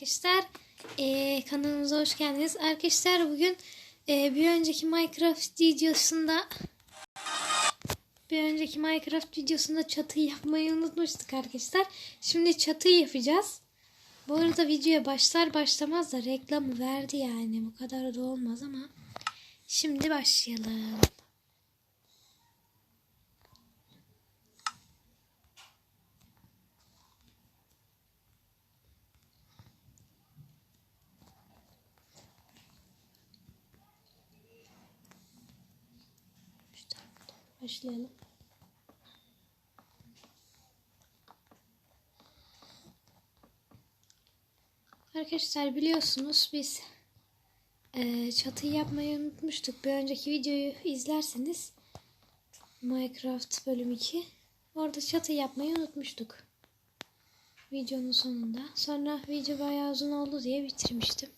arkadaşlar. Ee, kanalımıza hoş geldiniz. Arkadaşlar bugün e, bir önceki Minecraft videosunda bir önceki Minecraft videosunda çatıyı yapmayı unutmuştuk arkadaşlar. Şimdi çatıyı yapacağız. Bu arada videoya başlar başlamaz da reklamı verdi yani. Bu kadar da olmaz ama. Şimdi başlayalım. Şu taraftan Başlayalım. Arkadaşlar biliyorsunuz biz e, çatıyı yapmayı unutmuştuk. Bir önceki videoyu izlerseniz Minecraft bölüm 2 orada çatı yapmayı unutmuştuk. Videonun sonunda. Sonra video bayağı uzun oldu diye bitirmiştim.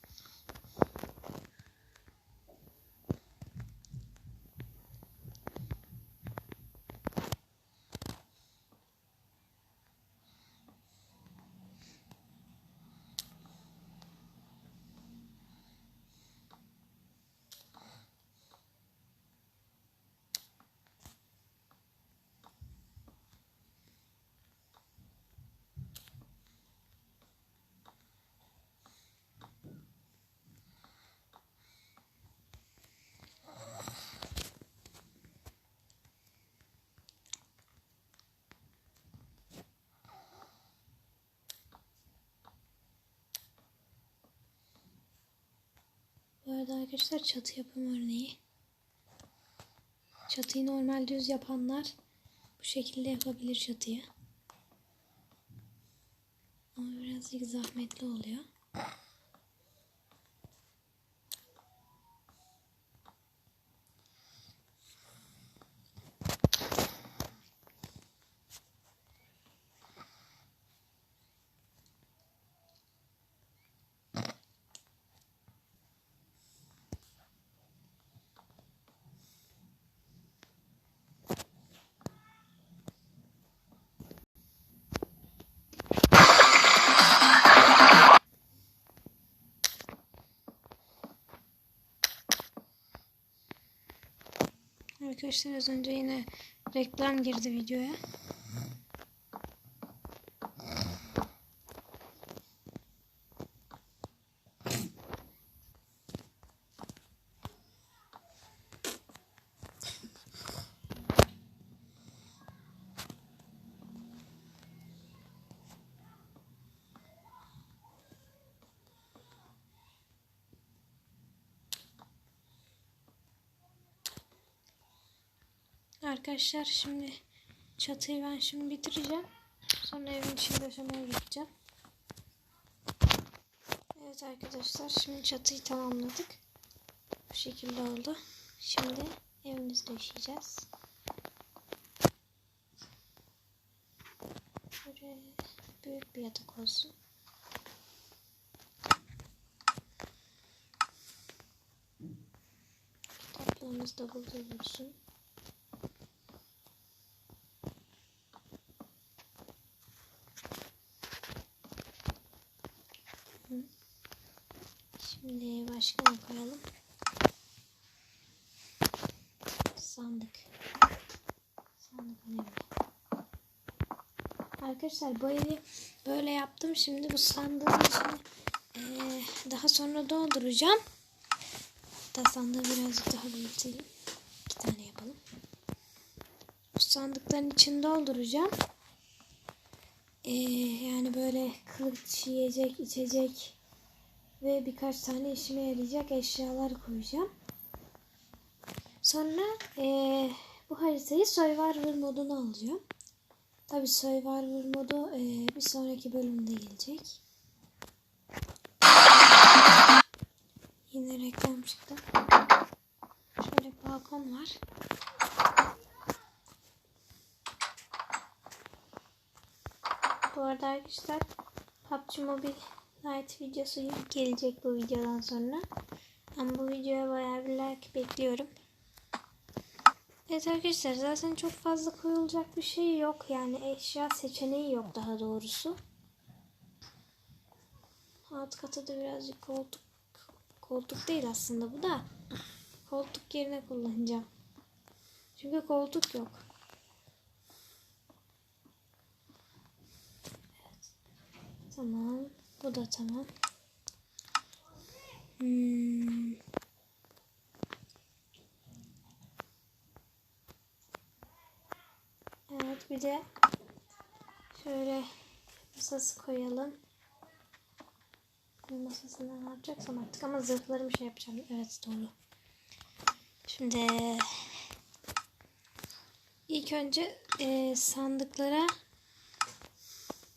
Bu arada arkadaşlar çatı yapım örneği. Çatıyı normal düz yapanlar bu şekilde yapabilir çatıyı. Ama birazcık zahmetli oluyor. Arkadaşlar az önce yine reklam girdi videoya. Arkadaşlar şimdi çatıyı ben şimdi bitireceğim. Sonra evin içinde döşemeye gideceğim. Evet arkadaşlar şimdi çatıyı tamamladık. Bu şekilde oldu. Şimdi evimizi döşeyeceğiz. Böyle büyük bir yatak olsun. Kitaplığımız da burada dursun. Şimdi başka ne koyalım? Sandık. Sandık önemli. Arkadaşlar bu evi böyle yaptım. Şimdi bu sandığın içine eee, daha sonra dolduracağım. Hatta sandığı birazcık daha büyütelim. İki tane yapalım. Bu sandıkların içini dolduracağım. Eee, yani böyle kılıç, yiyecek, içecek, ve birkaç tane işime yarayacak eşyalar koyacağım. Sonra eee, bu haritayı Survivor moduna alacağım. Tabi Survivor modu eee, bir sonraki bölümde gelecek. Yine reklam çıktı. Şöyle balkon var. Bu arada arkadaşlar PUBG Mobile Night videosu gelecek bu videodan sonra. Ama bu videoya bayağı bir like bekliyorum. Evet arkadaşlar zaten çok fazla koyulacak bir şey yok. Yani eşya seçeneği yok daha doğrusu. alt kata da birazcık koltuk koltuk değil aslında bu da koltuk yerine kullanacağım. Çünkü koltuk yok. Evet. Tamam. Bu da tamam. Hmm. Evet bir de şöyle masası koyalım. Masasında ne yapacaksam artık ama zırhlarımı şey yapacağım. Evet doğru. Şimdi ilk önce e, sandıklara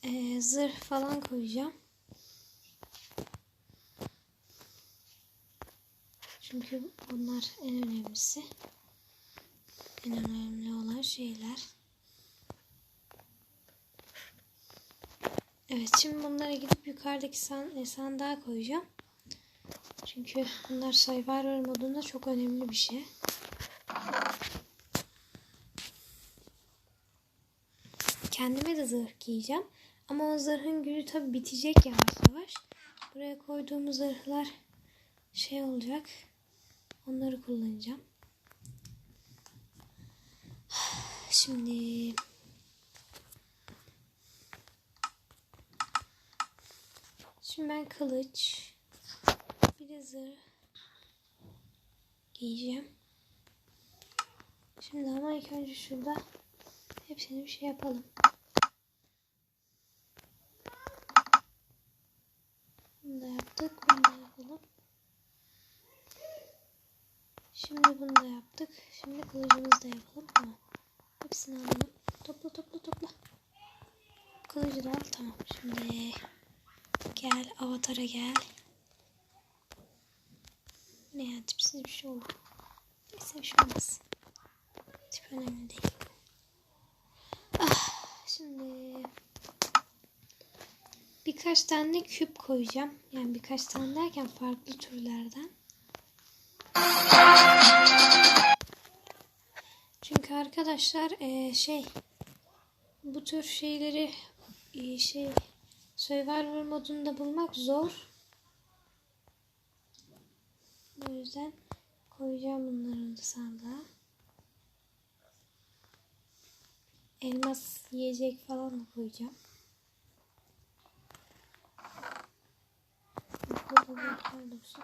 e, zırh falan koyacağım. Çünkü bunlar en önemlisi. En önemli olan şeyler. Evet şimdi bunlara gidip yukarıdaki e, sandığa koyacağım. Çünkü bunlar Survivor modunda çok önemli bir şey. Kendime de zırh giyeceğim. Ama o zırhın gücü tabi bitecek yavaş yavaş. Buraya koyduğum zırhlar şey olacak. Onları kullanacağım. Şimdi Şimdi ben kılıç bir de giyeceğim. Şimdi ama ilk önce şurada hepsini bir şey yapalım. Bunu da yaptık. Bunu da yapalım. Şimdi bunu da yaptık. Şimdi kılıcımızı da yapalım. Tamam. Hepsini alalım. Topla topla topla. Kılıcı da al. Tamam. Şimdi gel avatara gel. Ne ya tipsiz bir şey oldu. Neyse bir şey olmaz. Tip önemli değil. Ah, şimdi birkaç tane küp koyacağım. Yani birkaç tane derken farklı türlerden. Çünkü arkadaşlar e, şey bu tür şeyleri e, şey Survivor modunda bulmak zor. O yüzden koyacağım bunları da sandığa. Elmas yiyecek falan da koyacağım. Burada bulutlar dursun.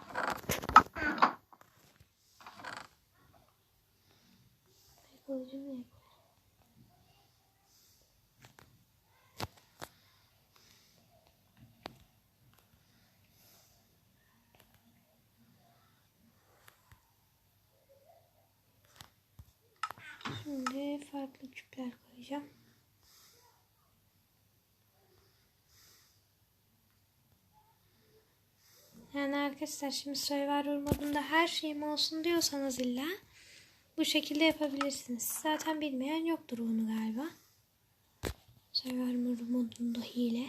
Kılıcı nereye koyayım? Şimdi farklı küpler koyacağım. Yani arkadaşlar şimdi Survivor modunda her şeyim olsun diyorsanız illa bu şekilde yapabilirsiniz. Zaten bilmeyen yoktur onu galiba. Survivor modunda hile.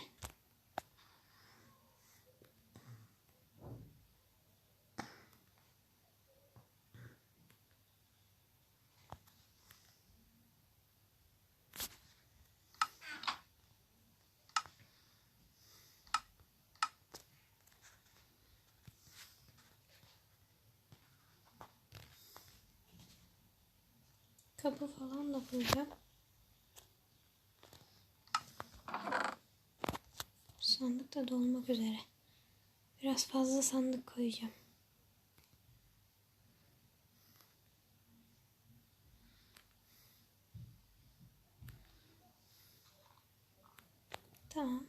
Kapı falan da koyacağım. Sandık da dolmak üzere. Biraz fazla sandık koyacağım. Tamam.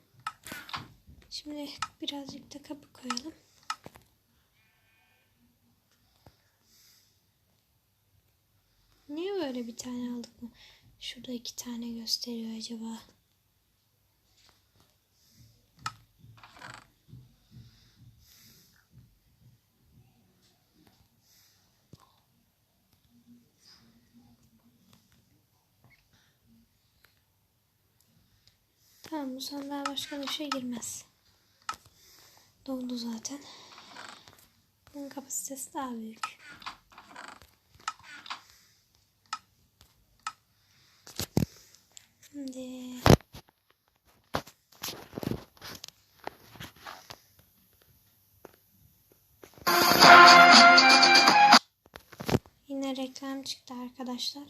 Şimdi birazcık da kapı koyalım. Bir tane aldık mı? Şurada iki tane gösteriyor acaba. Tamam bu sandığa başka bir şey girmez. Doldu zaten. Bunun kapasitesi daha büyük. Şimdi Yine reklam çıktı arkadaşlar.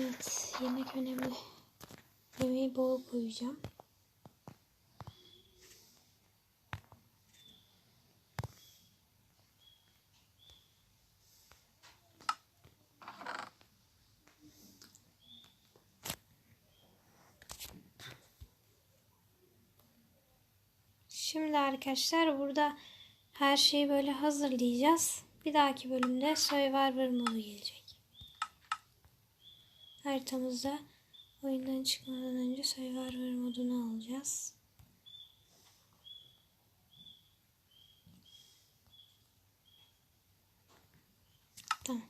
Evet, yemek önemli. Yemeği bol koyacağım. Şimdi arkadaşlar burada her şeyi böyle hazırlayacağız. Bir dahaki bölümde Survivor modu gelecek. Haritamızda oyundan çıkmadan önce Survivor modunu alacağız. Tamam.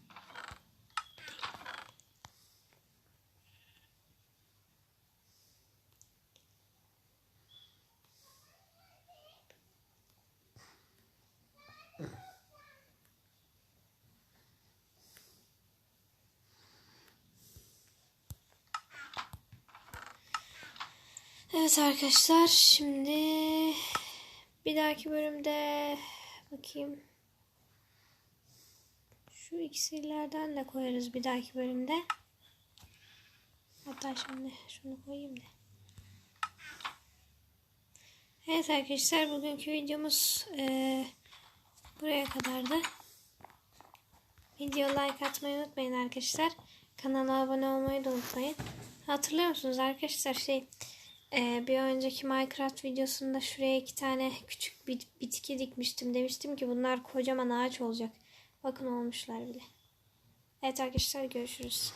Evet arkadaşlar şimdi bir dahaki bölümde bakayım. Şu iksirlerden de koyarız bir dahaki bölümde. Hatta şimdi şunu koyayım da. Evet arkadaşlar bugünkü videomuz eee, buraya kadardı. Video like atmayı unutmayın arkadaşlar. Kanala abone olmayı da unutmayın. Hatırlıyor musunuz arkadaşlar şey ee, bir önceki Minecraft videosunda şuraya iki tane küçük bir bitki dikmiştim. Demiştim ki bunlar kocaman ağaç olacak. Bakın olmuşlar bile. Evet arkadaşlar görüşürüz.